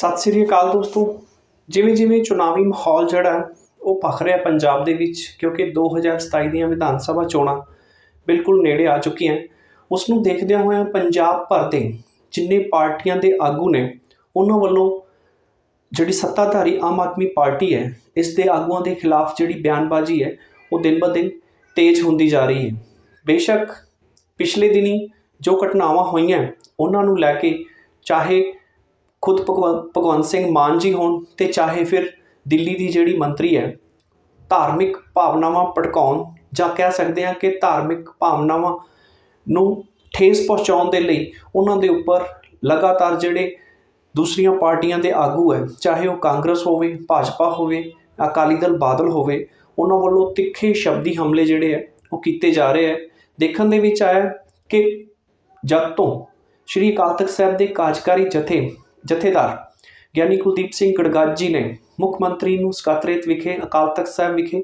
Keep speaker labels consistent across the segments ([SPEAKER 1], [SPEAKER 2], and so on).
[SPEAKER 1] ਸਤਿ ਸ੍ਰੀ ਅਕਾਲ ਦੋਸਤੋ। ਜਿਵੇਂ ਜਿਵੇਂ ਚੁਣਾਵੀ ਮਾਹੌਲ ਜਿਹੜਾ ਉਹ ਭਖ ਰਿਹਾ ਪੰਜਾਬ ਦੇ ਵਿੱਚ, ਕਿਉਂਕਿ 2027 ਦੀਆਂ ਵਿਧਾਨ ਸਭਾ ਚੋਣਾਂ ਬਿਲਕੁਲ ਨੇੜੇ ਆ ਚੁੱਕੀਆਂ ਉਸ ਨੂੰ ਦੇਖਦਿਆਂ ਹੋਇਆਂ ਪੰਜਾਬ ਭਰ ਦੇ ਜਿੰਨੇ ਪਾਰਟੀਆਂ ਦੇ ਆਗੂ ਨੇ, ਉਹਨਾਂ ਵੱਲੋਂ ਜਿਹੜੀ ਸੱਤਾਧਾਰੀ ਆਮ ਆਦਮੀ ਪਾਰਟੀ ਹੈ, ਇਸ ਦੇ ਆਗੂਆਂ ਦੇ ਖਿਲਾਫ ਜਿਹੜੀ ਬਿਆਨਬਾਜ਼ੀ ਹੈ, ਉਹ ਦਿਨ ਬ ਦਿਨ ਤੇਜ਼ ਹੁੰਦੀ ਜਾ ਰਹੀ ਹੈ। ਬੇਸ਼ੱਕ ਪਿਛਲੇ ਦਿਨੀ ਜੋ ਘਟਨਾਵਾਂ ਹੋਈਆਂ, ਉਹਨਾਂ ਨੂੰ ਲੈ ਕੇ ਚਾਹੇ ਖੁਦ ਭਗਵੰ- ਭਗਵੰਤ ਸਿੰਘ ਮਾਨ ਜੀ ਹੋਣ ਅਤੇ ਚਾਹੇ ਫਿਰ ਦਿੱਲੀ ਦੀ ਜਿਹੜੀ ਮੰਤਰੀ ਹੈ, ਧਾਰਮਿਕ ਭਾਵਨਾਵਾਂ ਭੜਕਾਉਣ ਜਾਂ ਕਹਿ ਸਕਦੇ ਹਾਂ ਕਿ ਧਾਰਮਿਕ ਭਾਵਨਾਵਾਂ ਨੂੰ ਠੇਸ ਪਹੁੰਚਾਉਣ ਦੇ ਲਈ ਉਹਨਾਂ ਦੇ ਉੱਪਰ ਲਗਾਤਾਰ ਜਿਹੜੇ ਦੂਸਰੀਆਂ ਪਾਰਟੀਆਂ ਦੇ ਆਗੂ ਹੈ, ਚਾਹੇ ਉਹ ਕਾਂਗਰਸ ਹੋਵੇ, ਭਾਜਪਾ ਹੋਵੇ, ਅਕਾਲੀ ਦਲ ਬਾਦਲ ਹੋਵੇ, ਉਹਨਾਂ ਵੱਲੋਂ ਤਿੱਖੇ ਸ਼ਬਦੀ ਹਮਲੇ ਜਿਹੜੇ ਹੈ, ਉਹ ਕੀਤੇ ਜਾ ਰਹੇ ਹੈ। ਦੇਖਣ ਦੇ ਵਿੱਚ ਆਇਆ ਕਿ ਜਦ ਤੋਂ ਸ਼੍ਰੀ ਅਕਾਲ ਤਖਤ ਸਾਹਿਬ ਦੇ ਕਾਰਜਕਾਰੀ ਜਥੇ ਜਥੇਦਾਰ ਗਿਆਨੀ ਕੁਲਦੀਪ ਸਿੰਘ ਗੜਗੱਜ ਜੀ ਨੇ ਮੁੱਖ ਮੰਤਰੀ ਨੂੰ ਸਕੱਤਰੇਤ ਵਿਖੇ ਅਕਾਲ ਤਖਤ ਸਾਹਿਬ ਵਿਖੇ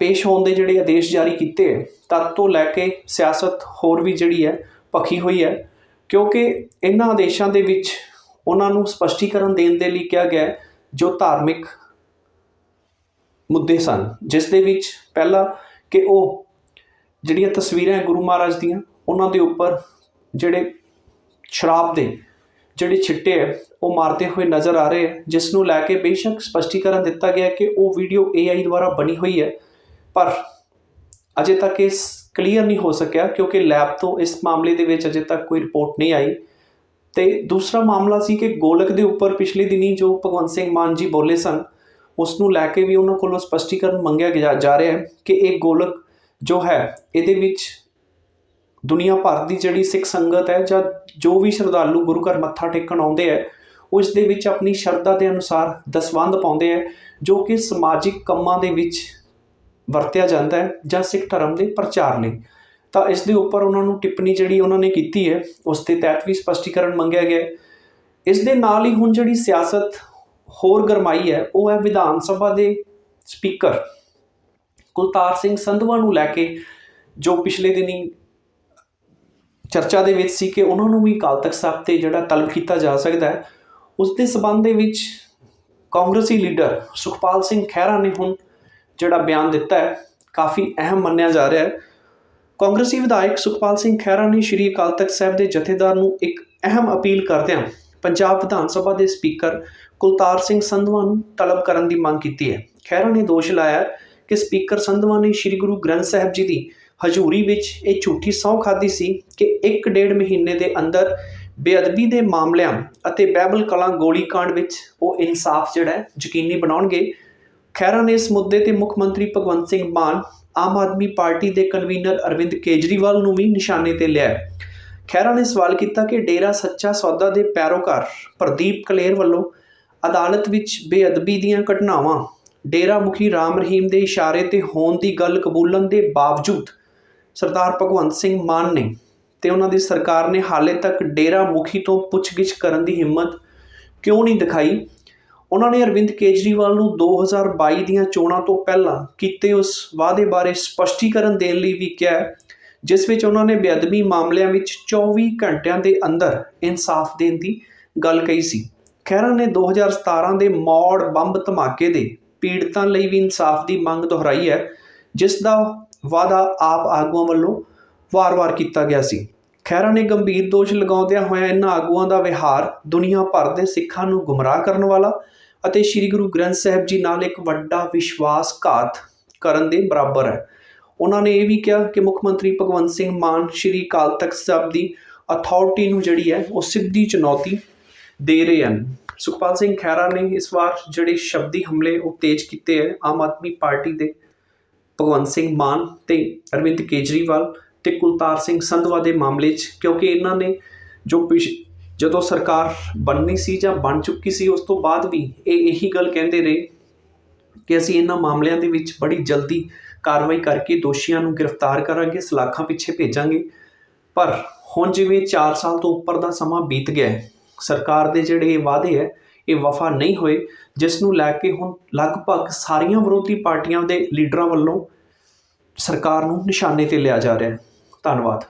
[SPEAKER 1] ਪੇਸ਼ ਹੋਣ ਦੇ ਜਿਹੜੇ ਆਦੇਸ਼ ਜਾਰੀ ਕੀਤੇ ਹੈ, ਤਦ ਤੋਂ ਲੈ ਕੇ ਸਿਆਸਤ ਹੋਰ ਵੀ ਜਿਹੜੀ ਹੈ ਭਖੀ ਹੋਈ ਹੈ। ਕਿਉਂਕਿ ਇਹਨਾਂ ਆਦੇਸ਼ਾਂ ਦੇ ਵਿੱਚ ਉਹਨਾਂ ਨੂੰ ਸਪਸ਼ਟੀਕਰਨ ਦੇਣ ਦੇ ਲਈ ਕਿਹਾ ਗਿਆ ਜੋ ਧਾਰਮਿਕ ਮੁੱਦੇ ਸਨ। ਜਿਸ ਦੇ ਵਿੱਚ ਪਹਿਲਾ ਕਿ ਉਹ ਜਿਹੜੀਆਂ ਤਸਵੀਰਾਂ ਗੁਰੂ ਮਹਾਰਾਜ ਦੀਆਂ ਉਹਨਾਂ ਦੇ ਉੱਪਰ ਜਿਹੜੇ ਸ਼ਰਾਬ ਦੇ ਜਿਹੜੇ ਛਿੱਟੇ ਹੈ ਉਹ ਮਾਰਦੇ ਹੋਏ ਨਜ਼ਰ ਆ ਰਹੇ ਹੈ ਜਿਸ ਨੂੰ ਲੈ ਕੇ ਬੇਸ਼ੱਕ ਸਪਸ਼ਟੀਕਰਨ ਦਿੱਤਾ ਗਿਆ ਕਿ ਉਹ ਵੀਡੀਓ AI ਦੁਆਰਾ ਬਣੀ ਹੋਈ ਹੈ। ਪਰ ਅਜੇ ਤੱਕ ਇਸ ਕਲੀਅਰ ਨਹੀਂ ਹੋ ਸਕਿਆ, ਕਿਉਂਕਿ ਲੈਬ ਤੋਂ ਇਸ ਮਾਮਲੇ ਦੇ ਵਿੱਚ ਅਜੇ ਤੱਕ ਕੋਈ ਰਿਪੋਰਟ ਨਹੀਂ ਆਈ। ਤੇ ਦੂਸਰਾ ਮਾਮਲਾ ਸੀ ਕਿ ਗੋਲਕ ਦੇ ਉੱਪਰ ਪਿਛਲੇ ਦਿਨੀ ਜੋ ਭਗਵੰਤ ਸਿੰਘ ਮਾਨ ਜੀ ਬੋਲੇ ਸਨ ਉਸ ਨੂੰ ਲੈ ਕੇ ਵੀ ਉਹਨਾਂ ਕੋਲੋਂ ਸਪਸ਼ਟੀਕਰਨ ਮੰਗਿਆ ਗਿਆ ਜਾ ਰਿਹਾ ਹੈ ਕਿ ਇਹ ਗੋਲਕ ਜੋ ਹੈ, ਇਹਦੇ ਵਿੱਚ ਦੁਨੀਆ ਭਰ ਦੀ ਜਿਹੜੀ ਸਿੱਖ ਸੰਗਤ ਹੈ ਜਾਂ ਜੋ ਵੀ ਸ਼ਰਧਾਲੂ ਗੁਰੂ ਘਰ ਮੱਥਾ ਟੇਕਣ ਆਉਂਦੇ ਹੈ, ਉਸ ਦੇ ਵਿੱਚ ਆਪਣੀ ਸ਼ਰਧਾ ਦੇ ਅਨੁਸਾਰ ਦਸਵੰਧ ਪਾਉਂਦੇ ਹੈ, ਜੋ ਕਿ ਸਮਾਜਿਕ ਕੰਮਾਂ ਦੇ ਵਿੱਚ ਵਰਤਿਆ ਜਾਂਦਾ ਹੈ ਜਾਂ ਸਿੱਖ ਧਰਮ ਦੇ ਪ੍ਰਚਾਰ ਲਈ। ਤਾਂ ਇਸ ਦੇ ਉੱਪਰ ਉਹਨਾਂ ਨੂੰ ਟਿੱਪਣੀ ਜਿਹੜੀ ਉਹਨਾਂ ਨੇ ਕੀਤੀ ਹੈ, ਉਸ ਦੇ ਤਹਿਤ ਵੀ ਸਪਸ਼ਟੀਕਰਨ ਮੰਗਿਆ ਗਿਆ ਇਸ ਦੇ ਨਾਲ ਹੀ ਹੁਣ ਜਿਹੜੀ ਸਿਆਸਤ ਹੋਰ ਗਰਮਾਈ ਹੈ, ਉਹ ਹੈ ਵਿਧਾਨ ਸਭਾ ਦੇ ਸਪੀਕਰ ਕੁਲਤਾਰ ਸਿੰਘ ਸੰਧਵਾ ਨੂੰ ਲੈ ਕੇ, ਜੋ ਪਿਛਲੇ ਦਿਨੀ ਚਰਚਾ ਦੇ ਵਿੱਚ ਸੀ ਕਿ ਉਹਨਾਂ ਨੂੰ ਵੀ ਅਕਾਲ ਤਖਤ ਸਾਹਿਬ ਤੇ ਜਿਹੜਾ ਤਲਬ ਕੀਤਾ ਜਾ ਸਕਦਾ ਹੈ, ਉਸ ਦੇ ਸਬੰਧ ਦੇ ਵਿੱਚ ਕਾਂਗਰਸੀ ਲੀਡਰ ਸੁਖਪਾਲ ਸਿੰਘ ਖਹਿਰਾ ਨੇ ਹੁਣ ਜਿਹੜਾ ਬਿਆਨ ਦਿੱਤਾ ਹੈ, ਕਾਫੀ ਅਹਿਮ ਮੰਨਿਆ ਜਾ ਰਿਹਾ ਹੈ। ਕਾਂਗਰਸੀ ਵਿਧਾਇਕ ਸੁਖਪਾਲ ਸਿੰਘ ਖਹਿਰਾ ਨੇ ਸ਼੍ਰੀ ਅਕਾਲ ਤਖਤ ਸਾਹਿਬ ਦੇ ਜਥੇਦਾਰ ਨੂੰ ਇੱਕ ਅਹਿਮ ਅਪੀਲ ਕਰਦਿਆਂ ਪੰਜਾਬ ਵਿਧਾਨ ਸਭਾ ਦੇ ਸਪੀਕਰ ਕੁਲਤਾਰ ਸਿੰਘ ਸੰਧਵਾ ਨੂੰ ਤਲਬ ਕਰਨ ਦੀ ਮੰਗ ਕੀਤੀ ਹੈ। ਖਹਿਰਾ ਨੇ ਦੋਸ਼ ਲਾਇਆ ਕਿ ਸਪੀਕਰ ਸੰਧਵਾ ਨੇ ਸ਼੍ਰੀ ਗੁਰੂ ਗ੍ਰੰਥ ਸਾਹਿਬ ਜੀ ਦੀ ਹਜ਼ੂਰੀ ਵਿੱਚ ਇਹ ਝੂਠੀ ਸਹੁੰ ਖਾਦੀ ਸੀ ਕਿ ਇੱਕ ਡੇਢ ਮਹੀਨੇ ਦੇ ਅੰਦਰ ਬੇਅਦਬੀ ਦੇ ਮਾਮਲਿਆਂ ਅਤੇ ਬਹਿਬਲ ਕਲਾਂ ਗੋਲੀकांड ਵਿੱਚ ਉਹ ਇਨਸਾਫ ਜਿਹੜਾ ਹੈ ਯਕੀਨੀ ਬਣਾਉਣਗੇ ਖਹਿਰਾ ਨੇ ਇਸ ਮੁੱਦੇ ਤੇ ਮੁੱਖ ਮੰਤਰੀ ਭਗਵੰਤ ਸਿੰਘ ਮਾਨ ਆਮ ਆਦਮੀ ਪਾਰਟੀ ਦੇ ਕਨਵੀਨਰ ਅਰਵਿੰਦ ਕੇਜਰੀਵਾਲ ਨੂੰ ਵੀ ਨਿਸ਼ਾਨੇ ਤੇ ਲਿਆ ਹੈ। ਖਹਿਰਾ ਨੇ ਸਵਾਲ ਕੀਤਾ ਕਿ ਡੇਰਾ ਸੱਚਾ ਸੌਦਾ ਦੇ ਪੈਰੋਕਾਰ ਪ੍ਰਦੀਪ ਕਲੇਰ ਵੱਲੋਂ ਅਦਾਲਤ ਵਿੱਚ ਬੇਅਦਬੀ ਦੀਆਂ ਘਟਨਾਵਾਂ ਡੇਰਾ ਮੁਖੀ ਰਾਮ ਰਹੀਮ ਦੇ ਇਸ਼ਾਰੇ ਤੇ ਹੋਣ ਦੀ ਗੱਲ ਕਬੂਲਣ ਦੇ ਬਾਵਜੂਦ ਸਰਦਾਰ ਭਗਵੰਤ ਸਿੰਘ ਮਾਨ ਨੇ ਤੇ ਉਹਨਾਂ ਦੀ ਸਰਕਾਰ ਨੇ ਹਾਲੇ ਤੱਕ ਡੇਰਾ ਮੁਖੀ ਤੋਂ ਪੁੱਛਗਿੱਛ ਕਰਨ ਦੀ ਹਿੰਮਤ ਕਿਉਂ ਨਹੀਂ ਦਿਖਾਈ? ਉਹਨਾਂ ਨੇ ਅਰਵਿੰਦ ਕੇਜਰੀਵਾਲ ਨੂੰ 2022 ਦੀਆਂ ਚੋਣਾਂ ਤੋਂ ਪਹਿਲਾਂ ਕੀਤੇ ਉਸ ਵਾਅਦੇ ਬਾਰੇ ਸਪਸ਼ਟੀਕਰਨ ਦੇਣ ਲਈ ਵੀ ਕਿਹਾ, ਜਿਸ ਵਿੱਚ ਉਹਨਾਂ ਨੇ ਬੇਅਦਬੀ ਮਾਮਲਿਆਂ ਵਿੱਚ 24 ਘੰਟਿਆਂ ਦੇ ਅੰਦਰ ਇਨਸਾਫ ਦੇਣ ਦੀ ਗੱਲ ਕਹੀ ਸੀ। ਖਹਿਰਾ ਨੇ 2017 ਦੇ ਮੌੜ ਬੰਬ ਧਮਾਕੇ ਦੇ ਪੀੜਤਾਂ ਲਈ ਵੀ ਇਨਸਾਫ ਦੀ ਮੰਗ ਦੁਹਰਾਈ ਹੈ, ਜਿਸ ਦਾ ਵਾਅਦਾ ਆਪ ਆਗੂਆਂ ਵੱਲੋਂ ਵਾਰ-ਵਾਰ ਕੀਤਾ ਗਿਆ ਸੀ। ਖਹਿਰਾ ਨੇ ਗੰਭੀਰ ਦੋਸ਼ ਲਗਾਉਂਦਿਆਂ ਹੋਇਆਂ ਇਹਨਾਂ ਆਗੂਆਂ ਦਾ ਵਿਹਾਰ ਦੁਨੀਆ ਭਰ ਦੇ ਸਿੱਖਾਂ ਨੂੰ ਗੁੰਮਰਾਹ ਕਰਨ ਵਾਲਾ ਅਤੇ ਸ੍ਰੀ ਗੁਰੂ ਗ੍ਰੰਥ ਸਾਹਿਬ ਜੀ ਨਾਲ ਇੱਕ ਵੱਡਾ ਵਿਸ਼ਵਾਸਘਾਤ ਕਰਨ ਦੇ ਬਰਾਬਰ ਹੈ। ਉਹਨਾਂ ਨੇ ਇਹ ਵੀ ਕਿਹਾ ਕਿ ਮੁੱਖ ਮੰਤਰੀ ਭਗਵੰਤ ਸਿੰਘ ਮਾਨ ਸ੍ਰੀ ਅਕਾਲ ਤਖਤ ਸਾਹਿਬ ਦੀ ਅਥਾਰਟੀ ਨੂੰ ਜਿਹੜੀ ਹੈ ਉਹ ਸਿੱਧੀ ਚੁਣੌਤੀ ਦੇ ਰਹੇ ਹਨ। ਸੁਖਪਾਲ ਸਿੰਘ ਖਹਿਰਾ ਨੇ ਇਸ ਵਾਰ ਜਿਹੜੇ ਸ਼ਬਦੀ ਹਮਲੇ ਉਹ ਤੇਜ਼ ਕੀਤੇ ਹੈ, ਆਮ ਆਦਮੀ ਪਾਰਟੀ ਦੇ ਭਗਵੰਤ ਸਿੰਘ ਮਾਨ ਤੇ ਅਰਵਿੰਦ ਕੇਜਰੀਵਾਲ ਤੇ ਕੁਲਤਾਰ ਸਿੰਘ ਸੰਧਵਾ ਦੇ ਮਾਮਲੇ 'ਚ, ਕਿਉਂਕਿ ਇਹਨਾਂ ਨੇ ਜੋ ਪਿਛ, ਜਦੋਂ ਸਰਕਾਰ ਬਣਨੀ ਸੀ ਜਾਂ ਬਣ ਚੁੱਕੀ ਸੀ, ਉਸ ਤੋਂ ਬਾਅਦ ਵੀ ਇਹ ਇਹੀ ਗੱਲ ਕਹਿੰਦੇ ਰਹੇ ਕਿ ਅਸੀਂ ਇਹਨਾਂ ਮਾਮਲਿਆਂ ਦੇ ਵਿੱਚ ਬੜੀ ਜਲਦੀ ਕਾਰਵਾਈ ਕਰਕੇ ਦੋਸ਼ੀਆਂ ਨੂੰ ਗ੍ਰਿਫਤਾਰ ਕਰਾਂਗੇ, ਸਲਾਖਾਂ ਪਿੱਛੇ ਭੇਜਾਂਗੇ। ਪਰ ਹੁਣ ਜਿਵੇਂ 4 ਸਾਲ ਤੋਂ ਉੱਪਰ ਦਾ ਸਮਾਂ ਬੀਤ ਗਿਆ ਹੈ, ਸਰਕਾਰ ਦੇ ਜਿਹੜੇ ਵਾਅਦੇ ਹੈ ਇਹ ਵਫਾ ਨਹੀਂ ਹੋਏ ਜਿਸ ਨੂੰ ਲੈ ਕੇ ਹੁਣ ਲਗਭਗ ਸਾਰੀਆਂ ਵਿਰੋਧੀ ਪਾਰਟੀਆਂ ਦੇ ਲੀਡਰਾਂ ਵੱਲੋਂ ਸਰਕਾਰ ਨੂੰ ਨਿਸ਼ਾਨੇ ਤੇ ਲਿਆ ਜਾ ਰਿਹਾ ਧੰਨਵਾਦ।